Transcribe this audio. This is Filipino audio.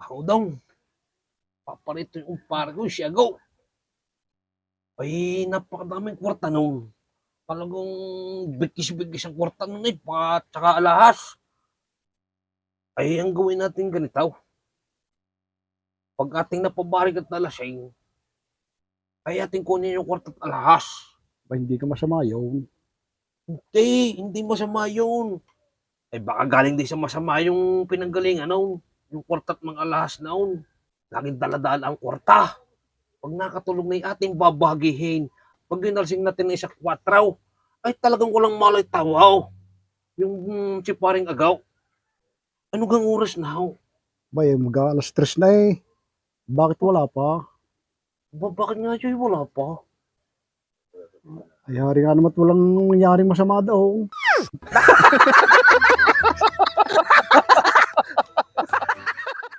Ako daw. Paparito yung umpare ko, siya go. Ay, napakadaming kwarta nung. Talagang bigkis-bigkis ang kwarta nun eh, pa, tsaka alahas. Ay, ang gawin natin ganito. Pag ating napabarig at nalasing, ay ating kunin yung kwarta at alahas. Ba, hindi ka masama yun. Hindi, hindi masama yun. Ay baka galing din sa masama yung pinanggalingan noon. Yung kwarta at mga alahas noon. Laging daladala ang kwarta. Pag nakatulog na yung ating babagihin, pag ginalsing natin ng isa kwatraw, ay talagang walang malay tawaw. Yung mm, si paring agaw. Ano gang oras na ho? Ba, eh, mag alas stress na eh. Bakit wala pa? Ba, bakit nga siya wala pa? Ay, hari nga naman at walang nangyaring masama daw.